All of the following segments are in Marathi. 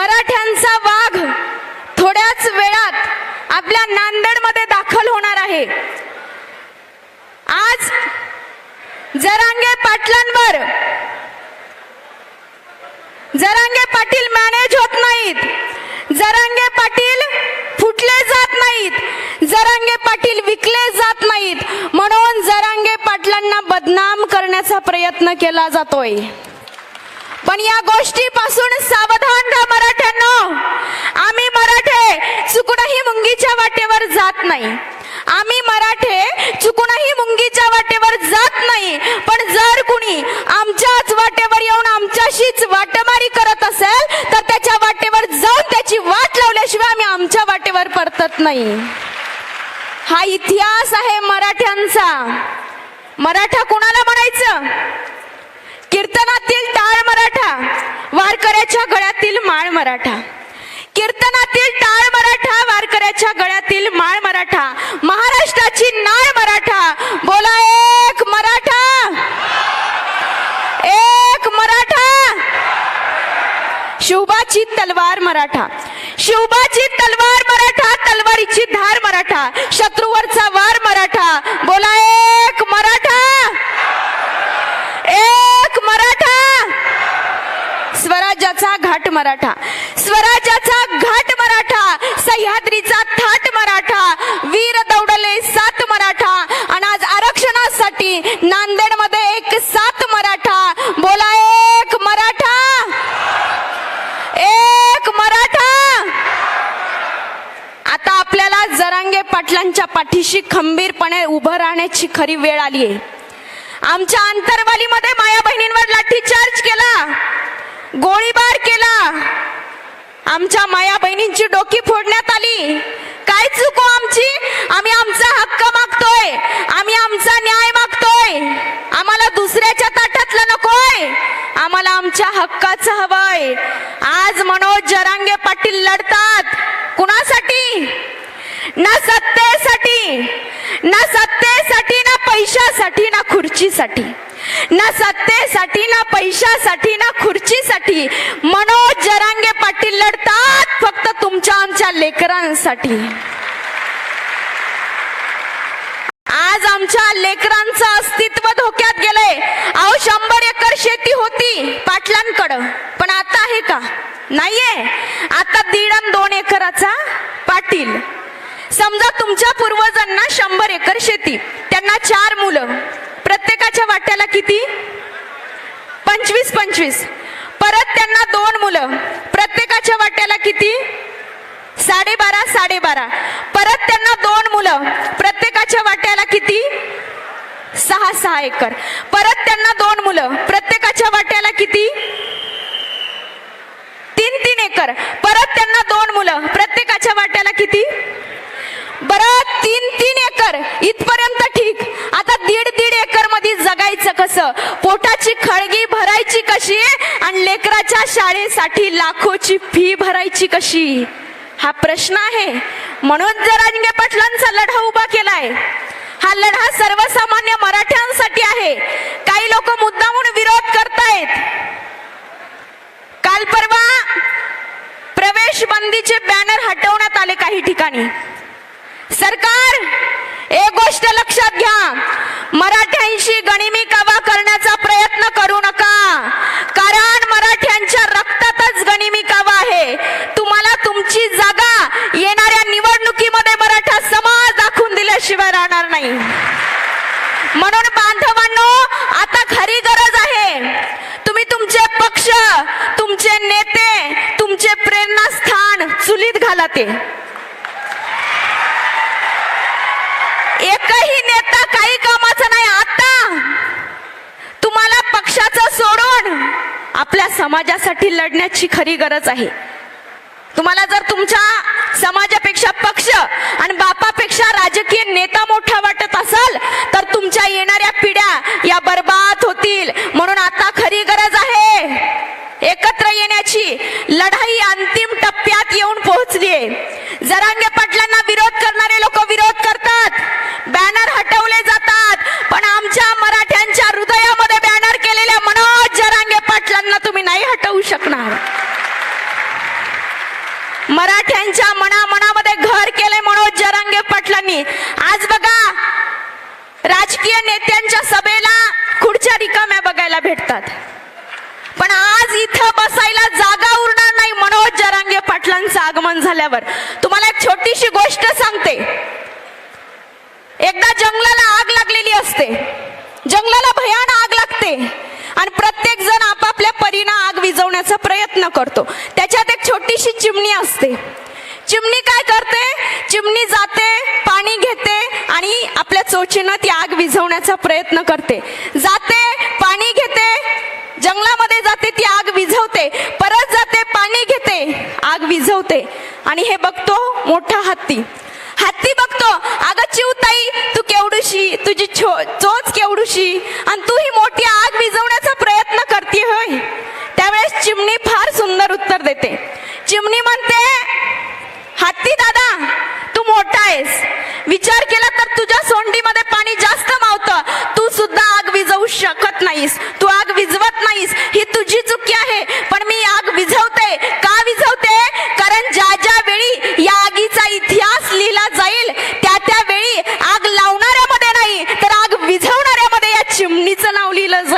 मराठ्यांचा वाघ थोड्याच वेळात आपल्या नांदेडमध्ये दाखल होणार आहे. आज जरांगे पाटलांवर जरांगे पाटील मॅनेज होत नाहीत. जरांगे पाटील फुटले जात नाहीत. जरांगे पाटील विकले जात नाहीत. म्हणून जरांगे पाटलांना बदनाम करण्याचा प्रयत्न केला जातोय. पण या गोष्टीपासून सावधान राहा मराठ्यांनो. आम्ही मराठे चुकूनही मुंगीच्या वाटेवर जात नाही. आम्ही मराठे चुकूनही मुंगीच्या वाटेवर जात नाही. पण जर कुणी आमच्याच वाटेवर येऊन आमच्याशीच वाटमारी करत असेल तर त्याच्या वाटेवर जाऊन त्याची वाट लावल्याशिवाय आम्ही आमच्या वाटेवर परतत नाही. हा इतिहास आहे मराठ्यांचा. मराठा कुणाला म्हणायचं? कीर्तनातील टाळ मराठा वारकऱ्याच्या गळ्यातील माळ मराठा. कीर्तनातील टाळ मराठा वारकऱ्याच्या गळ्यातील माळ मराठा. महाराष्ट्राची नाळ मराठा. बोला एक मराठा. एक मराठा. शिवबाची तलवार मराठा. शिवबाची तलवार मराठा तलवारीची धार मराठा. शत्रूवरचा वार मराठा. बोला एक मराठा एक मराठा स्वराज्याचा घाट मराठा. स्वराज्याचा घाट मराठा सह्याद्रीचा थाट मराठा वीर दौडले सात मराठा. आणि आज आरक्षणासाठी नांदेडमध्ये एक सात मराठा. बोला एक मराठा. एक मराठा. आता आपल्याला जरांगे पाटलांच्या पाठीशी खंबीरपणे उभं राहण्याची खरी वेळ आली आहे आमच्या अंतरवालीमध्ये माया बहिणींवर लाठीचार्ज केला. गोळीबार केला. आमच्या माया बहिणींची डोकी फोडण्यात आली. काय चुको आमची? आम्ही आमचा हक्क मागतोय. आम्ही आमचा न्याय मागतोय. आम्हाला दुसऱ्याच्या ताटातलं नकोय. आम्हाला आमच्या हक्काचं हवंय. आज मनोज जरांगे पाटील लढतात. कुणासाठी? ना सत्तेसाठी. ना सत्तेसाठी ना पैशासाठी ना खुर्चीसाठी. ना सत्तेसाठी ना पैशासाठी ना खुर्ची खुर्चीसाठी मनोज जरांगे पाटील लढतात फक्त तुमच्या आमच्या लेकरांसाठी. आज आमच्या लेकरांचं अस्तित्व धोक्यात गेलंय. अहो शंभर एकर शेती होती पाटलांकडं पण आता आहे का? नाहीये. आता दीड आणि दोन एकराचा पाटील. समजा तुमच्या पूर्वजांना शंभर एकर शेती त्यांना चार मुलं प्रत्येकाच्या वाट्याला किती? पंचवीस पंचवीस. परत त्यांना दोन मुलं. प्रत्येकाच्या वाट्याला किती? साडेबारा साडेबारा. परत त्यांना दोन मुलं. प्रत्येकाच्या वाट्याला किती? सहा सहा एकर. परत त्यांना दोन मुलं. प्रत्येकाच्या वाट्याला किती? तीन तीन एकर. परत त्यांना दोन मुलं. प्रत्येकाच्या वाट्याला किती? बरं तीन तीन एकर. इथपर्यंत ठीक. आता दीड दीड एकरमध्ये जगायचं कसं? पोटाची खळगी करायची कशी आणि लेकराच्या शाळेसाठी लाखोची फी भरायची कशी? हा प्रश्न आहे. म्हणून जर राजंगे पाटलांचा लढा उभा केलाय हा लढा सर्वसामान्य मराठ्यांसाठी आहे. काही लोक मुद्दामून विरोध करतायत. काल परवा प्रवेश बंदीचे बॅनर हटवण्यात आले काही ठिकाणी. सरकार एक गोष्ट लक्षात घ्या मराठ्यांशी गणिमी कावा करण्याचा प्रयत्न करू नका कारण मराठ्यांच्या रक्तातच गणिमी कावा आहे तुम्हाला तुमची जागा येणाऱ्या निवडणुकीमध्ये मराठा समाज दाखवून दिल्याशिवाय राहणार नाही म्हणून बांधवांनो आता खरी गरज आहे तुम्ही तुमचे पक्ष तुमचे नेते तुमचे प्रेरणास्थान झाला ते एकही नेता काही कामाचा नाही. आता तुम्हाला पक्षाचं सोडून आपल्या समाजासाठी लढण्याची खरी गरज आहे. तुम्हाला जर तुमच्या समाजापेक्षा पक्ष आणि बापापेक्षा राजकीय नेता मोठा वाटत असाल तर तुमच्या येणाऱ्या पिढ्या या बर्बाद होतील म्हणून आता खरी गरज आहे एकत्र येण्याची लढाई अंतिम टप्प्यात येऊन पोहोचली जरांगे पाटलांना विरोध करणारे लोक विरोध करतात बॅनर हटवले जातात पण आमच्या मराठ्यांच्या हृदयामध्ये बॅनर केलेल्या मनोज जरांगे पाटलांना तुम्ही नाही हटवू शकणार. मराठ्यांच्या मनामनामध्ये घर केले मनोज जरांगे पाटलांनी. आज बघा राजकीय नेत्यांच्या सभेला खुर्च्या रिकाम्या बघायला भेटतात. पण आज इथं बसायला जागा उरणार नाही मनोज जरांगे पाटलांचं आगमन झाल्यावर. तुम्हाला एक छोटीशी गोष्ट सांगते. एकदा जंगलाला आग लागलेली असते. जंगलाला भयान आग लागते. आणि प्रत्येक जण आपापल्या परीनं आग विझवण्याचा प्रयत्न करतो. त्याच्यात एक छोटीशी चिमणी असते. चिमणी काय करते? चिमणी जाते पाणी घेते आणि आपल्या चोचीनं ती आग विझवण्याचा प्रयत्न करते. जाते पाणी घेते जंगलामध्ये जाते ती आग विझवते. परत जाते पाणी घेते आग विझवते. आणि हे बघतो मोठा हत्ती. हत्ती बघतो. अगं चिवताई तू केवडूशी तुझी छो चोच केवडूशी आणि तू ही मोठी आग विझवण्याचा प्रयत्न करते होय. त्यावेळेस चिमणी फार सुंदर उत्तर देते. चिमणी म्हणते हत्ती दादा तू मोठा आहेस. विचार केला तर तुझ्या सोंडीमध्ये पाणी जास्त मावतं. तू सुद्धा आग विझवू शकत नाहीस.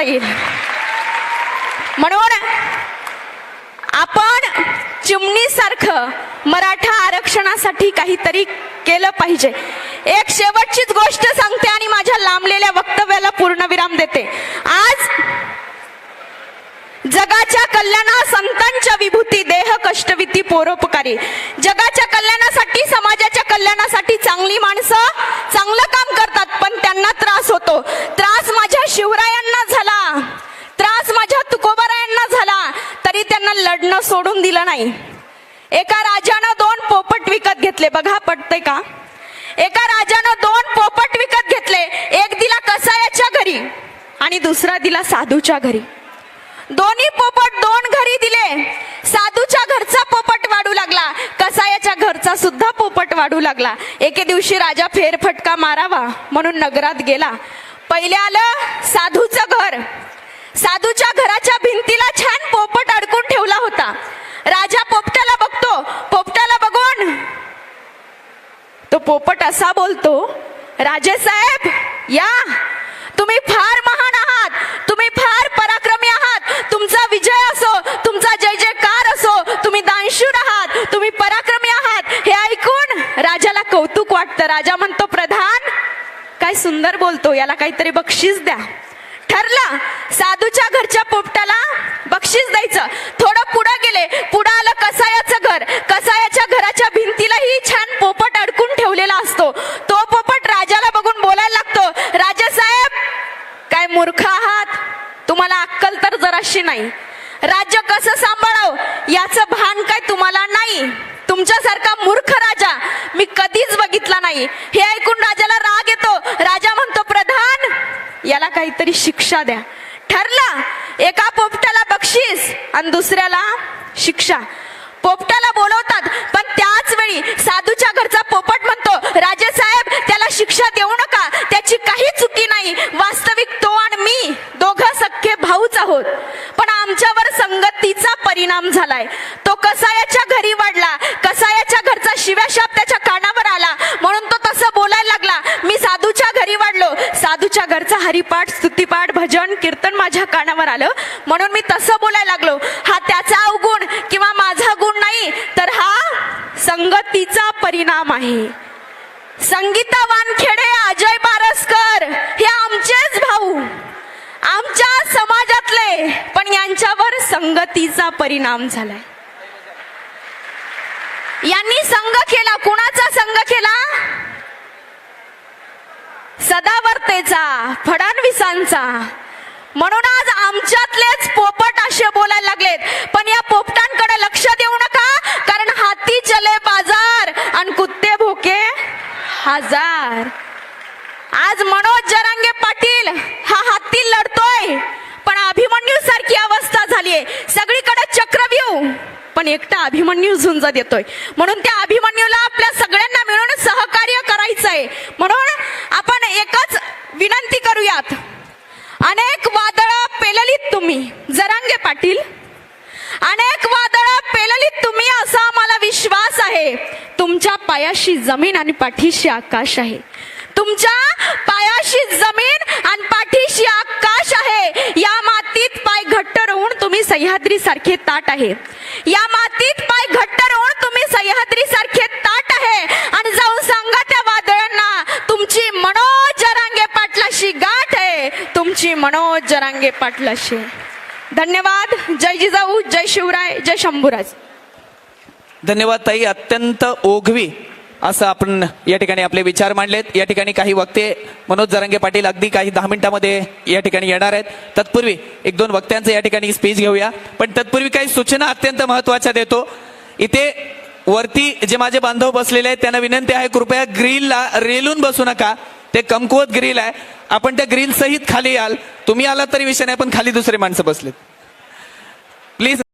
जाईल. म्हणून आपण चिमणीसारखं मराठा आरक्षणासाठी काहीतरी केलं पाहिजे. एक शेवटचीच गोष्ट सांगते आणि माझ्या लांबलेल्या वक्तव्याला पूर्णविराम देते. आज जगाच्या कल्याणा संतांच्या विभूती देह कष्टविती पोरोपकारी. जगाच्या कल्याणासाठी समाजाच्या कल्याणासाठी चांगली माणसं चांगलं काम करतात पण त्यांना त्रास होतो. त्रास माझ्या शिवरायांना झाला त्रास माझ्या तुकोबरायांना झाला तरी त्यांना लढणं सोडून दिलं नाही. एका राजानं दोन पोपट विकत घेतले. बघा पटतंय का? एका राजानं दोन पोपट विकत घेतले. एक दिला कसायाच्या घरी आणि दुसरा दिला साधूच्या घरी. दोन्ही पोपट दोन घरी दिले. साधूच्या घरचा पोपट वाढू लागला. कसायाच्या घरचा सुद्धा पोपट वाढू लागला. एके दिवशी राजा फेरफटका मारावा म्हणून नगरात गेला. पहिले आलं साधूचं घर. साधूच्या घराच्या भिंतीला छान पोपट अडकून ठेवला होता राजा पोपटाला बघतो पोपटाला बघून तो पोपट असा बोलतो राजे साहेब या. तुम्ही फार महान आहात. तुम्ही फार पराक्रमी आहात. तुमचा विजय असो तुमचा जय जयकार असो तुम्ही दानशूर आहात. तुम्ही पराक्रमी आहात. हे ऐकून राजाला कौतुक वाटतं. राजा म्हणतो प्रधान काय सुंदर बोलतो. याला काहीतरी बक्षीस द्या. ठरलं. साधूच्या घरच्या पोपटाला बक्षीस द्यायचं. थोडं पुढं गेले. पुढं आलं कसायाचं घर. कसायाच्या घराच्या भिंतीलाही छान पोपट अडकून ठेवलेला असतो. तो पोपट राजाला बघून बोलायला लागतो राजा साहेब काय मूर्ख आहात? तुम्हाला अक्कल तर जराशी नाही. राज्य कसं सांभाळाव? याचं भान काय तुम्हाला नाही? तुमच्यासारखा मूर्ख राजा मी कधीच बघितला नाही. हे ऐकून राजाला राग येतो. राजा म्हणतो प्रधान याला काहीतरी शिक्षा द्या. ठरला एका पोपटाला बक्षीस आणि दुसऱ्याला शिक्षा. पोपटाला बोलवतात. पण त्याच वेळी साधूच्या घरचा पोपट म्हणतो राजे साहेब त्याला शिक्षा देऊ नका. त्याची काही चुकी नाही. वास्तविक तो आणि मी दोघं सख्खे भाऊच आहोत. पण आमच्यावर संगतीचा परिणाम झालाय. तो कसायाच्या घरी वाढला. कसायाच्या घरचा शिव्याशाप त्याच्या कानावर आला. म्हणून तो तसं बोलायला लागला. मी साधूच्या घरी वाढलो. साधूच्या घरचा हरिपाठ स्तुतिपाठ भजन कीर्तन माझ्या कानावर आलं. म्हणून मी तसं बोलायला लागलो. हा त्याचा अवगुण किंवा माझा गुण नाही तर हा संगतीचा परिणाम आहे. संगीता वानखेडे अजय बारसकर हे आमचेच भाऊ. आमच्या समाजातले पण यांच्यावर संगतीचा परिणाम झालाय. यांनी संघ केला कुणाचा संघ केला? सदावर्तेचा फडणवीसांचा. म्हणून आज आमच्यातलेच पोपट असे बोलायला लागलेत. पण या पोपटांकडे लक्ष देऊ नका. हजार. आज मनोज जरांगे पाटील हा हाती लढतोय. पण अभिमन्यू सारखी अवस्था झालीये. सगळीकडे चक्रव्यूह. पण एकटा अभिमन्यू झुंज देतोय. म्हणून त्या अभिमन्यूला आपल्या सगळ्यांना मिळून सहकार्य करायचंय. म्हणून आपण एकच विनंती करूयात. अनेक वादळं पेललीत तुम्ही जरांगे पाटील. अनेक वादळं पेललीत तुम्ही असा मला विश्वास आहे. तुमच्या पायाशी जमीन आणि पाठीशी आकाश आहे. तुमच्या पायाशी जमीन आणि पाठीशी आकाश आहे. या मातीत पाय घट्ट राहून तुम्ही सह्याद्री सारखे ताट आहे. या मातीत पाय घट्ट राहून तुम्ही सह्याद्री सारखे ताट आहे. आणि जाऊन सांगा त्या वादळांना तुमची मनोज जरांगे पाटलाशी गाठ आहे. तुमची मनोज जरांगे पाटलाशी. धन्यवाद. जय जिजाऊ जय शिवराय जय शंभूराज. धन्यवाद ताई अत्यंत ओघवी असं आपण या ठिकाणी आपले विचार मांडलेत. या ठिकाणी काही वक्ते मनोज जरांगे पाटील अगदी काही दहा मिनिटांमध्ये या ठिकाणी येणार आहेत. तत्पूर्वी एक दोन वक्त्यांचं या ठिकाणी स्पीच घेऊया. पण तत्पूर्वी काही सूचना अत्यंत महत्त्वाच्या देतो. इथे वरती जे माझे बांधव बसलेले आहेत त्यांना विनंती आहे कृपया ग्रीलला रेलून बसू नका. ते कमकुवत ग्रिल आहे. आपण त्या ग्रील सहित खाली याल. तुम्ही आलात तरी विषय नाही पण खाली दुसरे माणसं बसलेत. प्लीज